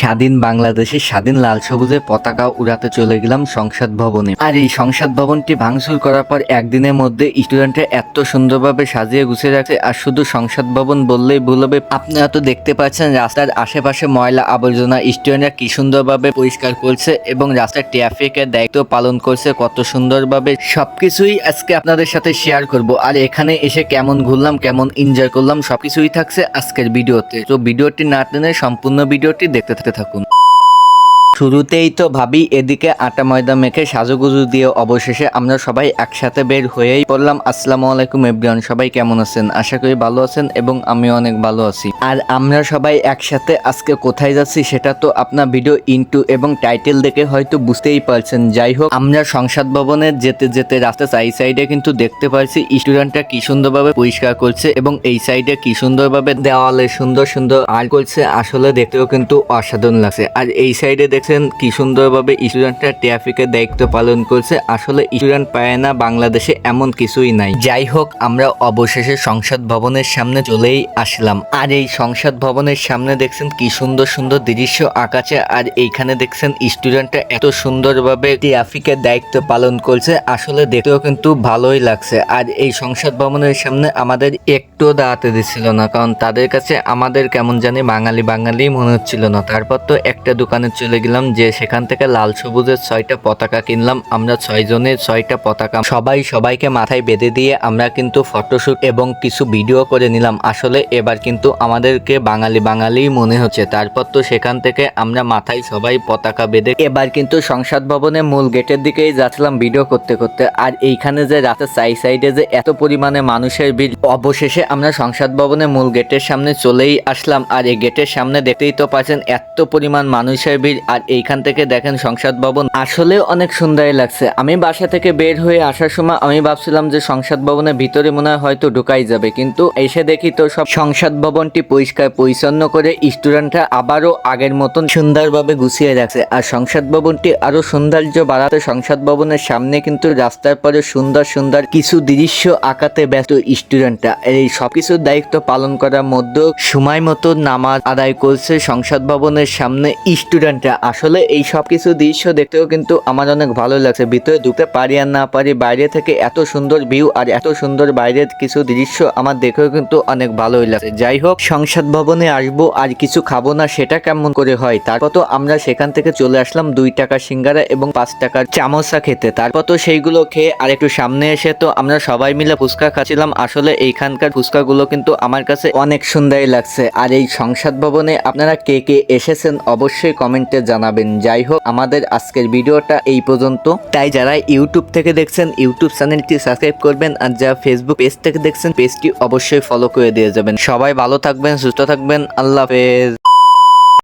স্বাধীন বাংলাদেশে স্বাধীন লাল সবুজের পতাকা উড়াতে চলে গেলাম সংসদ ভবনে। আর এই সংসদ ভবনটি ভাঙচুর করার পর একদিনের মধ্যে স্টুডেন্টরা এত সুন্দরভাবে সাজিয়ে গুছিয়ে রাখছে, আর শুধু সংসদ ভবন বললেই ভুল হবে। আপনারা তো দেখতে পাচ্ছেন রাস্তার আশেপাশে ময়লা আবর্জনা, স্টুডেন্টরা কি সুন্দরভাবে পরিষ্কার করছে এবং রাস্তার ট্রাফিকের দায়িত্ব পালন করছে, কত সুন্দরভাবে সবকিছুই আজকে আপনাদের সাথে শেয়ার করব। আর এখানে এসে কেমন ঘুরলাম, কেমন এনজয় করলাম, সবকিছুই থাকছে আজকের ভিডিওতে। তো ভিডিওটি না টেনে সম্পূর্ণ ভিডিওটি দেখতে থাকতে থাকুন। শুরুতেই তো ভাবি এদিকে আটা ময়দা মেখে সাজুগুজু দিয়ে অবশেষে আমরা সবাই একসাথে বের হয়েই পড়লাম। আসসালামু আলাইকুম এভরিওয়ান, সবাই কেমন আছেন? আশা করি ভালো আছেন এবং আমি অনেক ভালো আছি। আর আমরা সবাই একসাথে আজকে কোথায় যাচ্ছি সেটা তো আপনার ভিডিও ইনটু এবং টাইটেল দেখে হয়তো বুঝতেই পারছেন। যাই হোক, আমরা সংসদ ভবনে যেতে যেতে রাস্তা সাই সাইডে কিন্তু দেখতে পাচ্ছি স্টুডেন্টরা কি সুন্দরভাবে পরিষ্কার করছে এবং এই সাইডে কি সুন্দরভাবে দেওয়ালে সুন্দর সুন্দর আর্ট করছে। আসলে দেখতেও কিন্তু অসাধারণ লাগছে। আর এই সাইডে দেখছেন কি সুন্দরভাবে স্টুডেন্টরা ট্রাফিকের দায়িত্ব পালন করছে। আসলে স্টুডেন্ট পায় না, বাংলাদেশে এমন কিছুই নাই। যাই হোক, আমরা অবশেষে সংসদ ভবনের সামনে চলেই আসলাম। আর এই সংসদ ভবনের সামনে দেখছেন কি সুন্দর সুন্দর দৃশ্য আঁকাছে, আর এইখানে দেখছেন স্টুডেন্টরা এত সুন্দরভাবে ট্রাফিকের দায়িত্ব পালন করছে। আসলে দেখতেও কিন্তু ভালোই লাগছে। আর এই সংসদ ভবনের সামনে আমাদের একটুও দাঁড়াতে দিচ্ছিল না, কারণ তাদের কাছে আমাদের কেমন জানি বাঙালি বাঙালি মনে হচ্ছিল না। তারপর তো একটা দোকানে চলে গেলাম যে সেখান থেকে লাল সবুজের ছয়টা পতাকা কিনলাম, আমরা ছয়জনের ছয়টা পতাকা সবাই সবাইকে মাথায় বেঁধে দিয়ে আমরা কিন্তু ফটোশ্যুট এবং কিছু ভিডিও করে নিলাম। আসলে এবার কিন্তু আমাদেরকে বাঙালি বাঙালি মনে হচ্ছে। তারপর তো সেখান থেকে আমরা মাথায় সবাই পতাকা বেঁধে এবার কিন্তু সংসদ ভবনের মূল গেটের দিকেই যাচ্ছিলাম ভিডিও করতে করতে। আর এইখানে যে রাতের সাইড সাইডে যে এত পরিমাণে মানুষের ভিড়, অবশেষে আমরা সংসদ ভবনের মূল গেটের সামনে চলেই আসলাম। আর এই গেটের সামনে দেখতেই তো পাচ্ছেন এত পরিমাণ মানুষের ভিড়। আর এইখান থেকে দেখেন সংসদ ভবন। আসলে অনেক সুন্দরই লাগছে। আমি বাসা থেকে বের হয়ে আসার সময় আমি ভাবছিলাম যে সংসদ ভবনের ভিতরে মনে হয় হয়তো ঢুকাই যাবে, কিন্তু এসে দেখি তো সব সংসদ ভবনটি পরিষ্কার পরিচ্ছন্ন করে স্টুডেন্টরা আবারও আগের মতন সুন্দরভাবে গুছিয়ে রাখছে। আর সংসদ ভবনটি আরও সৌন্দর্য বাড়াতে সংসদ ভবনের সামনে কিন্তু রাস্তার পরে সুন্দর সুন্দর কিছু দৃশ্য আঁকাতে ব্যস্ত স্টুডেন্টরা। এই সবকিছুর দায়িত্ব পালন করার মধ্যেও সময় মতো নামাজ আদায় করছে সংসদ ভবনের সামনে স্টুডেন্টরা। আসলে এই সব কিছু দৃশ্য দেখতেও কিন্তু আমার অনেক ভালো লাগছে। ভিতরে ঢুকতে পারি আর না পারি, বাইরে থেকে এত সুন্দর ভিউ আর এত সুন্দর বাইরের কিছু দৃশ্য আমার দেখেও কিন্তু অনেক ভালোই লাগছে। যাই হোক, সংসদ ভবনে আসব আর কিছু খাব না, সেটা কেমন করে হয়? তারপর তো আমরা সেখান থেকে চলে আসলাম দুই টাকা সিঙ্গারা এবং পাঁচ টাকার চামচা খেতে। তারপর তো সেইগুলো খেয়ে আর একটু সামনে এসে তো আমরা সবাই মিলে ফুচকা খাচ্ছিলাম। আসলে এইখানকার ফুচকাগুলো কিন্তু আমার কাছে অনেক সুন্দরই লাগছে। আর এই সংসদ ভবনে আপনারা কে কে এসেছেন অবশ্যই কমেন্টে জানাবেন। যাই হোক, আমাদের আজকের ভিডিওটা এই পর্যন্ত। তাই যারা ইউটিউব থেকে দেখছেন, ইউটিউব চ্যানেলটি সাবস্ক্রাইব করবেন আর যারা ফেসবুক পেজ থেকে দেখছেন পেজটি অবশ্যই ফলো করে দিয়ে যাবেন। সবাই ভালো থাকবেন, সুস্থ থাকবেন। আল্লাহ হাফেজ।